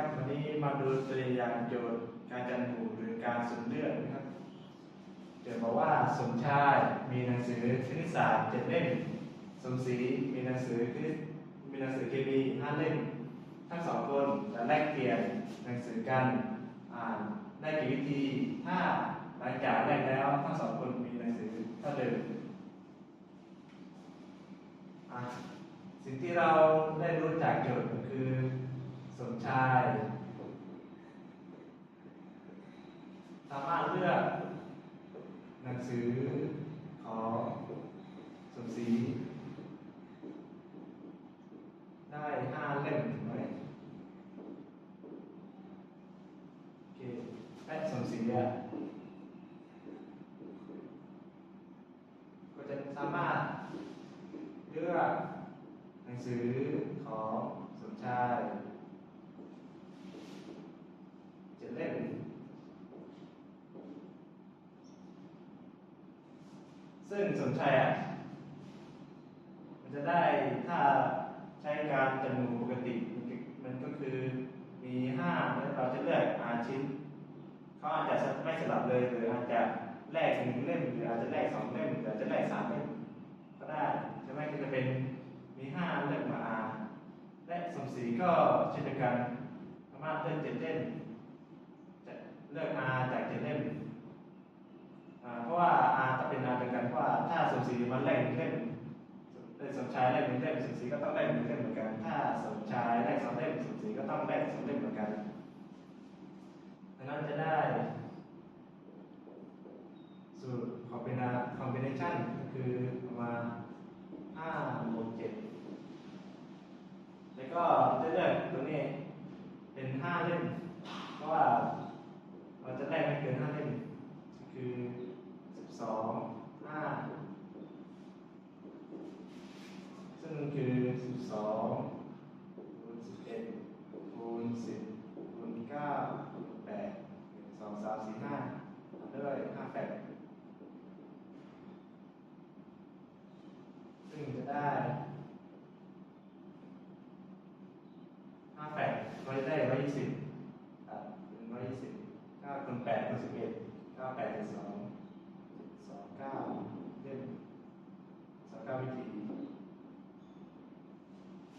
ครับวันนี้มาดูตัวอย่างโจทย์การจันหมู่หรือการสุ่มเลือกนะครับโจทย์บอกว่าสมชายมีหนังสือคณิตศาสตร์เจ็ดเล่มสมศรีมีหนังสือคณิตมีหนังสือเคมีห้าเล่มทั้งสองคนจะแลกเปลี่ยนหนังสือกันอ่านได้กี่วิธีถ้าหลังจากแลกแล้วทั้งสองคนมีหนังสือเท่าเดิมสิ่งที่เราได้รู้จากโจทย์คือ สมชาย สามารถเลือกหนังสือของสมศรีได้ห้าเล่มถูกไหมโอเคและสมศรีอะก็จะสามารถเลือกหนังสือของสมชาย จะเล่น ซึ่งสมชัยอะมันจะได้ถ้าใช้การจำนวนปกติมันก็คือมีห้าแล้วเราจะเลือกอาชิ้นเขาอาจจะไม่สลับเลยหรืออาจจะแลกหนึ่งเล่มหรืออาจจะแลกสองเล่มหรืออาจจะแลกสามเล่มก็ได้ใช่ไหมก็จะเป็นมีห้าเลือกมาอาและสมศรีก็เช่นเดียวกันสามารถเลือกเจ็ดเล่มจะเลือก R จากเจ็ดเล่มอ่าเพราะว่า R ต้อง เป็น R เดียวกันเพรว่าถ้าสมศรีมันแลกหนึ่งเล่มได้สมชายแลกหนึ่งเล่มสมศรีก็ต้องแลกหนึ่งเล่มเหมือนกัน ถ้าสมชายแลกสองเล่มสมศรีก็ต้องแลกสองเล่มเหมือนกันดังนั้นจะได้สูตรคอมบินาคอมบิเนชันก็คือประมาณห้าบวกเจ็ดแล้วก็จะเลือกตรงนี้เป็นห้าเล่มเพราะว่าจะได้ไม่เกินห้าเล่มคือสิบสองห้าซึ่งคือสิบสองคูณสิบเอ็ดคูณสิบคูณเก้าคูณแปดหนึ่งสองสามสี่ห้าทำด้วยห้าแปด ซึ่งจะได้ห้าแปดเราจะได้ร้อยยี่สิบครับหนึ่งร้อยยี่สิบเก้าคูณแปดคูณสิบเอ็ดเก้าแปดสิบสองสองเก้า